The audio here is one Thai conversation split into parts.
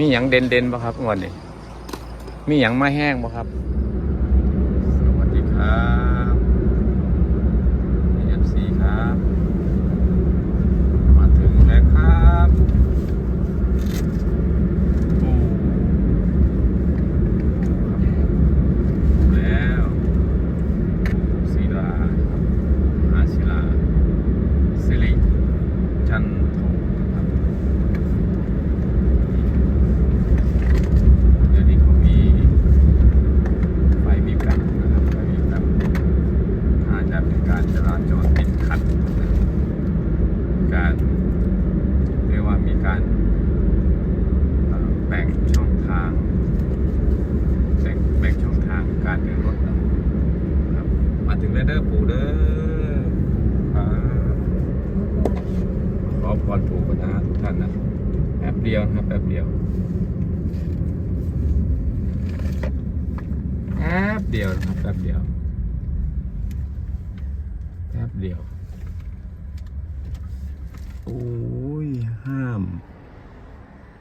มีหยังเด่นเด่นบ่ครับวันนี้ มีหยังมาแห้งบ่ครับ สวัสดีครับเอฟซีครับ มาถึงแล้วครับโอ้ครับแล้วศิลาหาศิลาสิริจันโทครับ เดี๋ยวนี้เขามีไฟมีกันนะครับไฟมีกันอาจจะเป็นการจราจรติดขัดนะการเรียกว่ามีการเอ่อแบ่งช่องทาง แบ่งแบ่งช่องทางการเดินรถนะครับ มาถึงแล้วเด้อปู่เด้อครับขอพรปู่กันนะทุกท่านนะแป๊บเดียวครับแป๊บเดียวแป๊บเดียวนะครับแป๊บเดียวแป๊บเดียวโอ้ยห้าม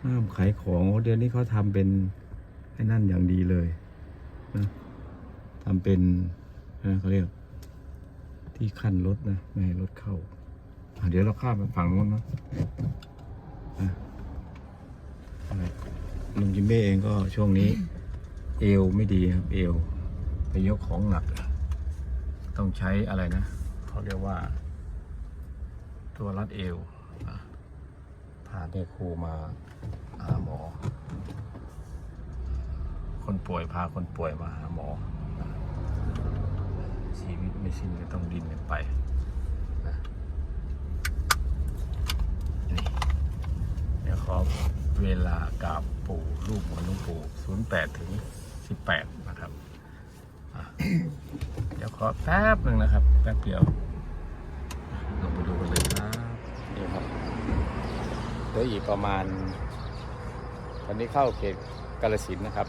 ห้ามขายของเดี๋ยวนี้เขาทำเป็นไอ้นั่นอย่างดีเลยนะทำเป็นนะเขาเรียกที่ขั้นรถนะ ไม่ให้รถเข้า เดี๋ยวเราข้ามไปฝั่งนู้นนะะ ลุงจิมเบ้เองก็ช่วงนี้ เอวไม่ดีครับ เอว ไปยกของหนัก ต้องใช้อะไรนะเขาเรียกว่า ตัวรัดเอวพาแม่ครูมาหาหมอ คนป่วยพาคนป่วยมาหาหมอ ชีวิตไม่สิ้นก็ต้องดิ้นกันไปนะนี่เดี๋ยวขอ เวลากราบปู่รูปของหลวงปู่08ถึง18นะครับเดี๋ยวขอแป๊บหนึ่งนะครับ แป๊บเดียว ลงไปดูกันเลยครับนี่ครับเหลืออีกประมาณ ตอนนี้เข้าเขตกาลสินนะครับ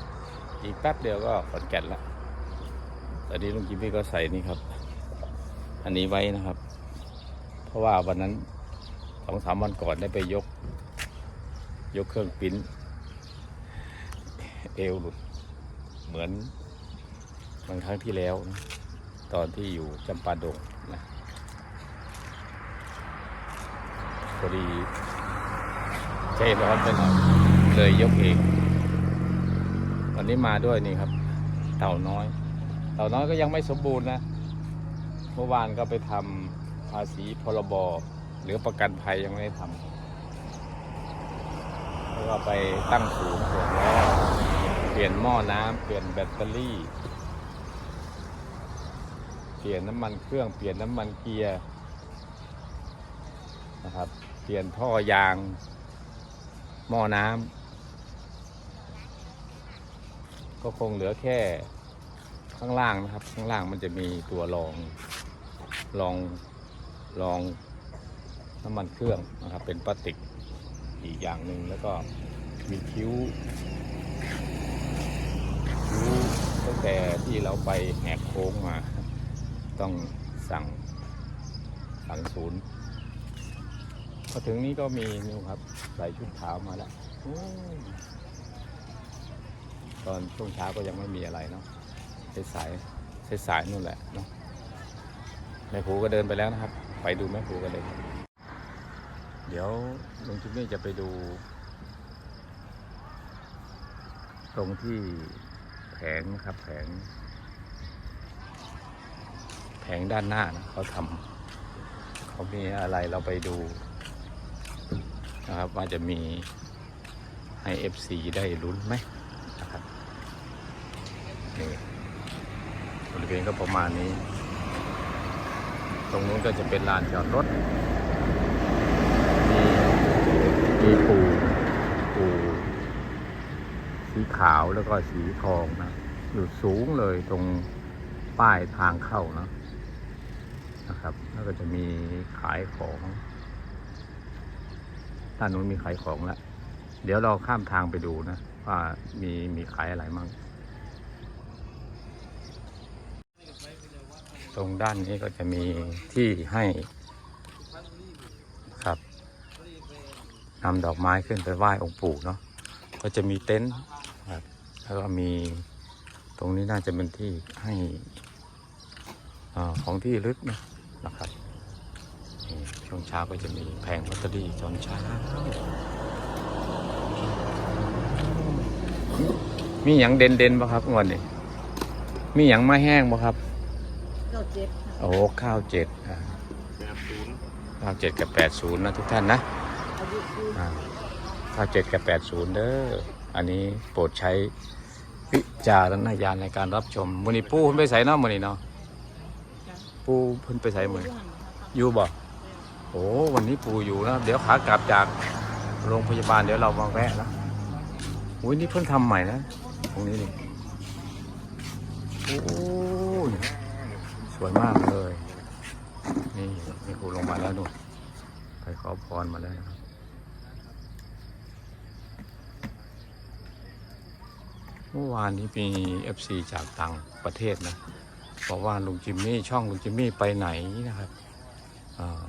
อีกแป๊บเดียวก็ขอนแก่นละตอนนี้ลุงจิมมี่ก็ใส่นี่ครับ อันนี้ไว้นะครับ เพราะว่าวันนั้นสองสามวันก่อนได้ไปยก ยกเครื่องปิ้นเอวหลุดเหมือนเหมือนครั้งที่แล้วนะตอนที่อยู่จำปาดงนะพอดีใจร้อนไปหน่อยเลยยกเองวันนี้มาด้วยนี่ครับ เต่าน้อย เต่าน้อยก็ยังไม่สมบูรณ์นะเมื่อวานก็ไปทำภาษีพรบหรือประกันภัยยังไม่ได้ทำ แล้วก็ไปตั้งศูนย์เปลี่ยนล้อเปลี่ยนหม้อน้ำเปลี่ยนแบตเตอรี่ เปลี่ยนน้ำมันเครื่องเปลี่ยนน้ำมันเกียร์นะครับ เปลี่ยนท่อยาง หม้อน้ำก็คงเหลือแค่ข้างล่างนะครับ ข้างล่างมันจะมีตัวรองรองรองน้ำมันเครื่องนะครับเป็นพลาสติก อีกอย่างหนึ่งแล้วก็มีคิ้วคิ้วตั้งแต่ที่เราไปแหกโค้งมา ต้องสั่งสั่งศูนย์พอถึงนี้ก็มีนี่ครับ ใส่ชุดขาวมาแล้วอตอนช่วงเช้าก็ยังไม่มีอะไรเนาะสายสายสายๆนู่นแหละเนาะแม่ครูก็เดินไปแล้วนะครับ ไปดูแม่ครูกันเลยครับ เดี๋ยวลุงจิมมี่จะไปดู ตรงที่แผงนะครับ แผง แผงด้านหน้านะเขาทำเขามีอะไรเราไปดูนะครับว่าจะมีให้ FC ได้ลุ้นไหมนะครับนี่บริเวณก็ประมาณนี้ ตรงนู้นก็จะเป็นลานจอดรถ มีปูปูสีขาวแล้วก็สีทองนะอยู่สูงเลยตรงป้ายทางเข้านะนะครับ แล้วก็จะมีขายของด้านนู้นมีขายของแล้วเดี๋ยวเราข้ามทางไปดูนะ ว่ามีมีขายอะไรมั่งตรงด้านนี้ก็จะมีที่ให้ครับ นำดอกไม้ขึ้นไปไหว้องค์ปู่เนาะก็จะมีเต็นท์ครับแล้วก็มีตรงนี้น่าจะเป็นที่ให้อาของที่ระลึกนะนะครับนี่ช่วงเช้าก็จะมีแผงลอตเตอรี่ตอนเช้า มีอย่างเด่นเด่นๆป่ะครับงวดนี้มีอย่างมาแห้งป่ะครับเก้าเจ็ดค่ะโอ้ข้าวเจ็ดอ่าข้าวเจ็ดกับแปดศูนย์นะทุกท่านนะอายุคืออ่า ข้าเจ็ดกับแปดศูนย์เด้อ อันนี้โปรดใช้วิจารณญาณในการรับชมมือนี้ปูเพิ่นไปใส่เนาะมือนี้เนาะปูเพิ่นไปใส่มือนอยู่บ่โอ้วันนี้ปูอยู่นะเดี๋ยวขากลับจากโรงพยาบาลเดี๋ยวเรามาแวะนะอุ้ยนี่เพิ่งทำใหม่นะตรงนี้นี่โอ้ยสวยมากเลย นี่นี่ครูลงมาแล้วดูไปขอพรมาแล้วนะครับ เมื่อวานนี้มี FC จากต่างประเทศนะบอกว่าลุงจิมมี่ช่องลุงจิมมี่ไปไหนนะครับอ่า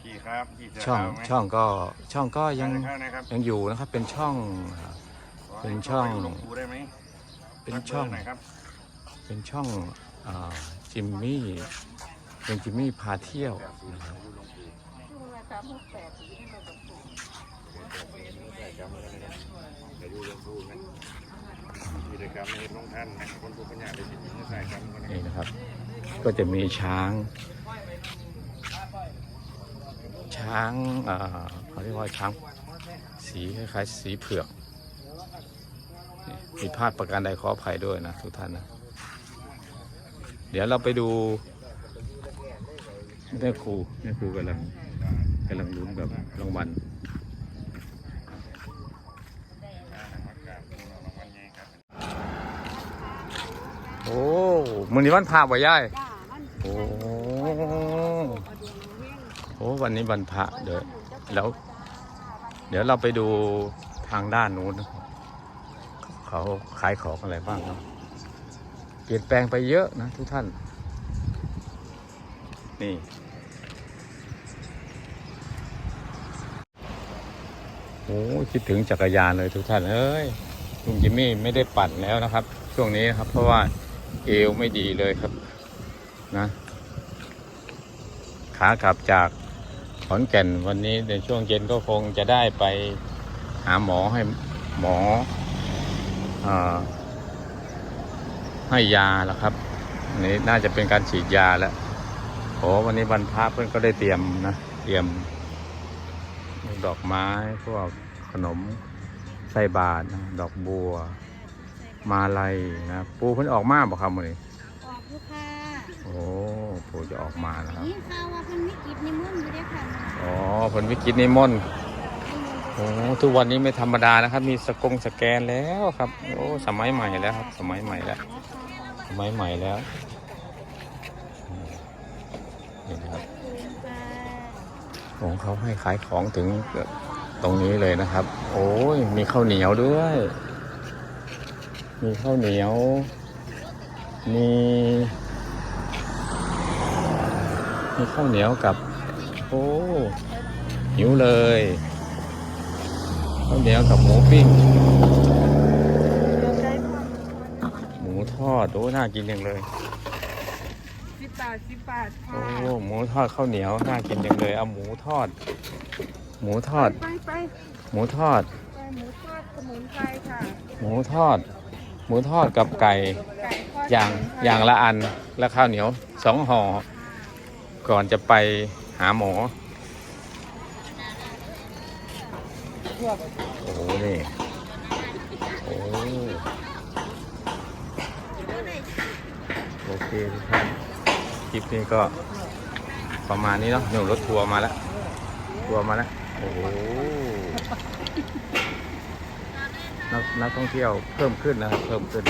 พี่ครับพี่จะช่องเอาไหมช่องก็ช่องก็ยังได้นะครับยังอยู่นะครับ เป็นช่องอ่าเป็นช่องขให้เข้าไปหลวปูได้ไหมเป็นช่องฝากบร์หน่อยครับเป็นช่องอ่าจิมมี่เป็นจิมมี่พาเที่ยวนะครับ มีเลยครับในหลวงท่านคนผู้ปัญญาประจิ๋งนี่นะครับ ก็จะมีช้าง ช้างอ่าเขาเรียกว่าช้างสีคล้ายๆสีเผือกนี่ผิดพลาดประการใดขออภัยด้วยนะทุกท่านนะ เดี๋ยวเราไปดูแม่ครูแม่ครูกำลังกำลังลุ้นกับรางวัล โอ้มือนี้วันพระบ่ย่ายจ้ามันโอ้เอาดวงเฮงโอ้วันนี้วันพระเดี๋ยวแล้ว เดี๋ยวเราไปดูทางด้านนู้นนะครับเขาขายของอะไรบ้างเนาะเปลี่ยนแปลงไปเยอะนะทุกท่าน นี่โอ้คิดถึงจักรยานเลยทุกท่านเอ้ยลุงจิมมี่ไม่ได้ปั่นแล้วนะครับ ช่วงนี้นะครับ เพราะว่า เอวไม่ดีเลยครับนะขากลับจากขอนแก่นวันนี้ในช่วงเย็นก็คงจะได้ไปหาหมอให้หมออให้ยาแล้วครับนี่น่าจะเป็นการฉีดยาแล้วโอ้วันนี้วันพระเพื่อนก็ได้เตรียมนะเตรียม ดอกไม้พวกขนมใส่บาตรดอกบัว มาลัยนะปูเพิ่นออกมาบอกครับวันนี้ออกลูกค้าโอ้ปูจะออกมานะครับ นี่ข่าวว่าเพิ่นมีกิจนิมนต์อยู่เด้อค่ะอ๋อผลวิกฤตนิมนต์โอ้ทุกวันนี้ไม่ธรรมดานะครับ มีสกงสแกนแล้วครับโอ้สมัยใหม่แล้วครับ สมัยใหม่แล้ว สมัยใหม่แล้วอืมนี่นะครับของเขาให้ขายของถึงตรงนี้เลยนะครับ โอ้ยมีข้าวเหนียวด้วย มีข้าวเหนียว มีมีข้าวเหนียวกับ โอ้หิวเลยข้าวเหนียวกับหมูปิ้ง หมูทอดโอ้น่ากินจังเลยสิบบาทสิบบาทค่ะโอ้หมูทอดข้าวเหนียวน่ากินจังเลยเอาหมูทอด หมูทอด ไปไปหมูทอด ไปหมูทอดสมุนไพรค่ะ หมูทอด หมูทอดกับไก่ไก่ทอดอย่างสมุนไพรอย่างละอันแล้วข้าวเหนียวสองห่อก่อนจะไปหาหมอโอ้โหนี่โอ้โอเคทุกท่านคลิปนี้ก็ประมาณนี้เนาะหนูรถทัวร์มาแล้วทัวร์มาแล้วโอ้โห นักนักท่องเที่ยวเพิ่มขึ้นนะครับเพิ่มขึ้น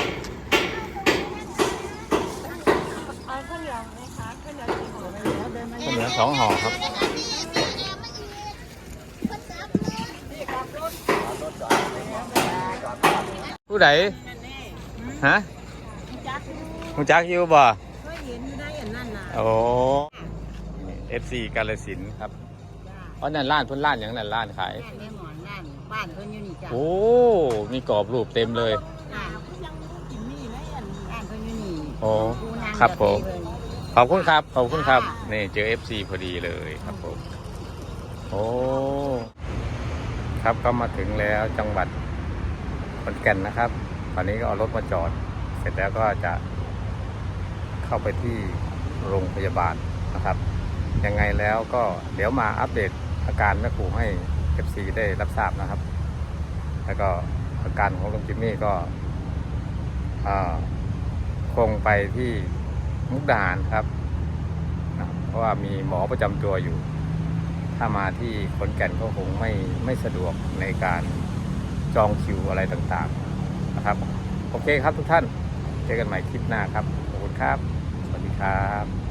เอาข้าวเหนียวไหมคะข้าวเหนียวกี่ห่อไหมคะเดินมาข้าวเหนียวสองห่อครับผู้ใดฮะจักรมูจักอยู่บ่เคยเห็นอยู่ได้อย่างนั้นน่ะโอ้เอฟซีกาลสินธุ์ครับจ้าเข อ๋อนั่นร้านเพิ่นร้านหยังนั่นร้านขาย บ้านแม่หมอนนั่นบ้านเพิ่นอยู่นี่จ้ะโอ้ มีกรอบรูปเต็มเลย บ้านยังกินนี่นะอันบ้านเพิ่นอยู่นี่โอ้ปูนางครับผม จะไปเพิ่นขอบคุณครับ ขอบคุณครับจ้านี่เจอ FC พอดีเลยครับผม โอ้ ครับก็มาถึงแล้วจังหวัดขอนแก่นนะครับ ตอนนี้ก็เอารถมาจอด เสร็จแล้วก็จะเข้าไปที่โรงพยาบาลนะครับ ยังไงแล้วก็เดี๋ยวมาอัปเดต อาการแม่ครูให้ FC ได้รับทราบนะครับ แล้วก็อาการของลุงจิมมี่ก็คงไปที่มุกดาหารครับนะครับ เพราะว่ามีหมอประจำตัวอยู่ ถ้ามาที่ขอนแก่นก็คงไม่ไม่สะดวกในการจองคิวอะไรต่างๆนะครับ โอเคครับทุกท่าน เจอกันใหม่คลิปหน้าครับ ขอบคุณครับ สวัสดีครับ